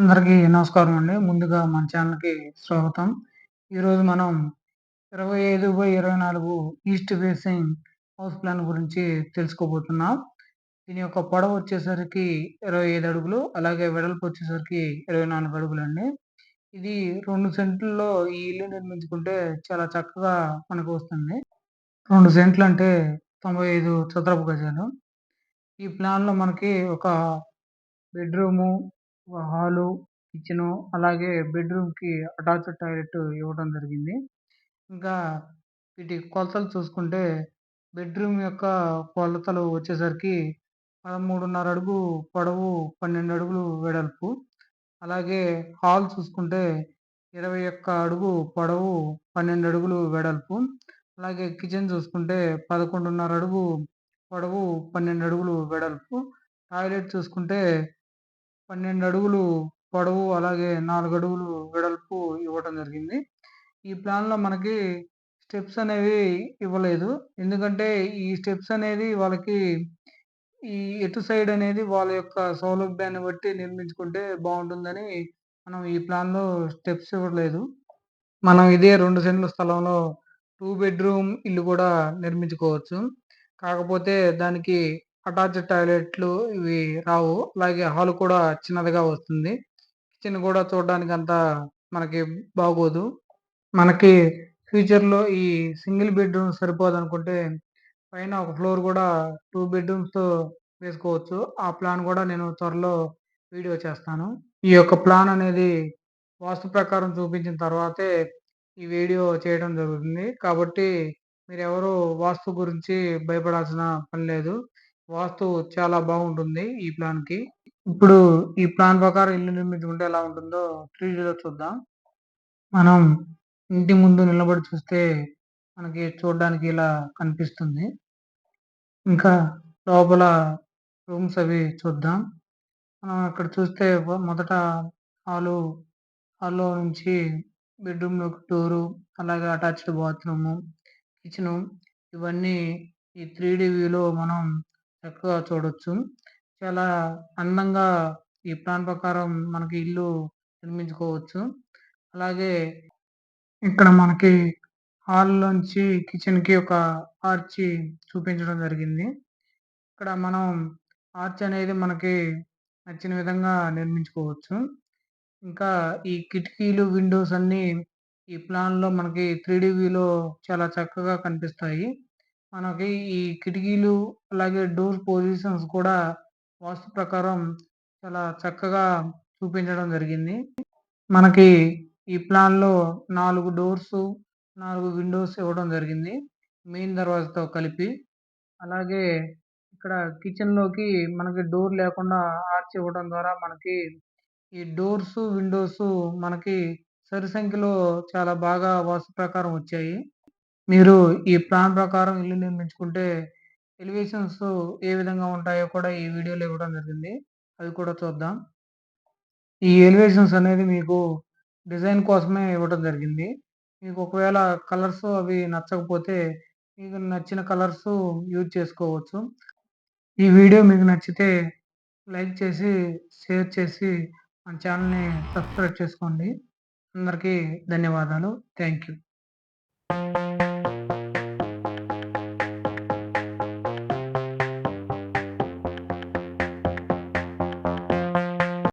అందరికీ నమస్కారం అండి. ముందుగా మన ఛానల్‌కి స్వాగతం. ఈరోజు మనం 25/24 ఈస్ట్ ఫేసింగ్ హౌస్ ప్లాన్ గురించి తెలుసుకోబోతున్నాం. దీని యొక్క పొడవు వచ్చేసరికి 25 అడుగులు. అలాగే వెడల్పు వచ్చేసరికి ఇరవై అడుగులు అండి ఇది రెండు సెంట్లలో ఈ ఇల్లు నిర్మించుకుంటే చాలా చక్కగా మనకు వస్తుంది. రెండు సెంట్లు అంటే 95 చదరపు గజాలు. ఈ ప్లాన్‌లో మనకి ఒక బెడ్‌రూము, హాలు, కిచెను అలాగే బెడ్‌రూమ్‌కి అటాచ్డ్ టాయిలెట్ ఇవ్వడం జరిగింది. ఇంకా వీటి కొలతలు చూసుకుంటే బెడ్‌రూమ్ యొక్క కొలతలు వచ్చేసరికి 13.5 అడుగు పొడవు, 12 అడుగులు వెడల్పు. అలాగే హాల్ చూసుకుంటే 21 అడుగు పొడవు, 12 అడుగులు వెడల్పు. అలాగే కిచెన్ చూసుకుంటే 11.5 అడుగు పొడవు, 12 అడుగులు వెడల్పు. టాయిలెట్ చూసుకుంటే 12 అడుగులు పొడవు అలాగే నాలుగు అడుగులు వెడల్పు ఇవ్వటం జరిగింది. ఈ ప్లాన్‌లో మనకి స్టెప్స్ అనేవి ఇవ్వలేదు. ఎందుకంటే ఈ స్టెప్స్ అనేది వాళ్ళకి ఈ ఎటు సైడ్ అనేది వాళ్ళ యొక్క సౌలభ్యాన్ని బట్టి నిర్మించుకుంటే బాగుంటుందని మనం ఈ ప్లాన్‌లో స్టెప్స్ ఇవ్వలేదు. మనం ఇదే రెండు సెంట్ల స్థలంలో టూ బెడ్‌రూమ్ ఇల్లు కూడా నిర్మించుకోవచ్చు. కాకపోతే దానికి అటాచ్డ్ టాయిలెట్లు ఇవి రావు. అలాగే హాల్ కూడా చిన్నదిగా వస్తుంది. కిచెన్ కూడా చూడడానికి అంత మనకి బాగోదు. మనకి ఫ్యూచర్‌లో ఈ సింగిల్ బెడ్‌రూమ్ సరిపోదనుకుంటే పైన ఒక ఫ్లోర్ కూడా టూ బెడ్‌రూమ్స్‌తో వేసుకోవచ్చు. ఆ ప్లాన్ కూడా నేను త్వరలో వీడియో చేస్తాను. ఈ యొక్క ప్లాన్ అనేది వాస్తు ప్రకారం చూపించిన తర్వాతే ఈ వీడియో చేయడం జరుగుతుంది. కాబట్టి మీరెవరు వాస్తు గురించి భయపడాల్సిన పని లేదు. వాస్తు చాలా బాగుంటుంది ఈ ప్లాన్కి ఇప్పుడు ఈ ప్లాన్ ప్రకారం ఇల్లు నిర్మించుకుంటే ఎలా ఉంటుందో 3డీలో చూద్దాం. మనం ఇంటి ముందు నిలబడి చూస్తే మనకి చూడడానికి ఇలా కనిపిస్తుంది. ఇంకా లోపల రూమ్స్ అవి చూద్దాం. మనం ఇక్కడ చూస్తే మొదట హాలు, హాల్‌లో నుంచి బెడ్‌రూమ్‌లోకి డోరు, అలాగే అటాచ్డ్ బాత్రూము, కిచెను ఇవన్నీ ఈ 3డీ వ్యూలో మనం చక్కగా చూడొచ్చు. చాలా అందంగా ఈ ప్లాన్ ప్రకారం మనకి ఇల్లు నిర్మించుకోవచ్చు. అలాగే ఇక్కడ మనకి హాల్ లోంచి కిచెన్కి ఒక ఆర్చి చూపించడం జరిగింది. ఇక్కడ మనం ఆర్చ్ అనేది మనకి నచ్చిన విధంగా నిర్మించుకోవచ్చు. ఇంకా ఈ కిటికీలు, విండోస్ అన్ని ఈ ప్లాన్లో మనకి 3డీ వ్యూలో చాలా చక్కగా కనిపిస్తాయి. మనకి ఈ కిటికీలు అలాగే డోర్ పొజిషన్స్ కూడా వాస్తు ప్రకారం చాలా చక్కగా చూపించడం జరిగింది. మనకి ఈ ప్లాన్‌లో నాలుగు డోర్సు, నాలుగు విండోస్ ఇవ్వడం జరిగింది. మెయిన్ దర్వాజతో కలిపి. అలాగే ఇక్కడ కిచెన్‌లోకి మనకి డోర్ లేకుండా ఆర్చ్ ఇవ్వడం ద్వారా మనకి ఈ డోర్సు, విండోసు మనకి సరి సంఖ్యలో చాలా బాగా వాస్తు ప్రకారం వచ్చాయి. మీరు ఈ ప్లాన్ ప్రకారం ఇల్లు నిర్మించుకుంటే ఎలివేషన్స్ ఏ విధంగా ఉంటాయో కూడా ఈ వీడియోలో ఇవ్వడం జరిగింది. అవి కూడా చూద్దాం. ఈ ఎలివేషన్స్ అనేది మీకు డిజైన్ కోసమే ఇవ్వడం జరిగింది. మీకు ఒకవేళ కలర్స్ అవి నచ్చకపోతే మీకు నచ్చిన కలర్స్ యూజ్ చేసుకోవచ్చు. ఈ వీడియో మీకు నచ్చితే లైక్ చేసి, షేర్ చేసి మన ఛానల్‌ని సబ్స్క్రైబ్ చేసుకోండి. అందరికీ ధన్యవాదాలు. Thank you.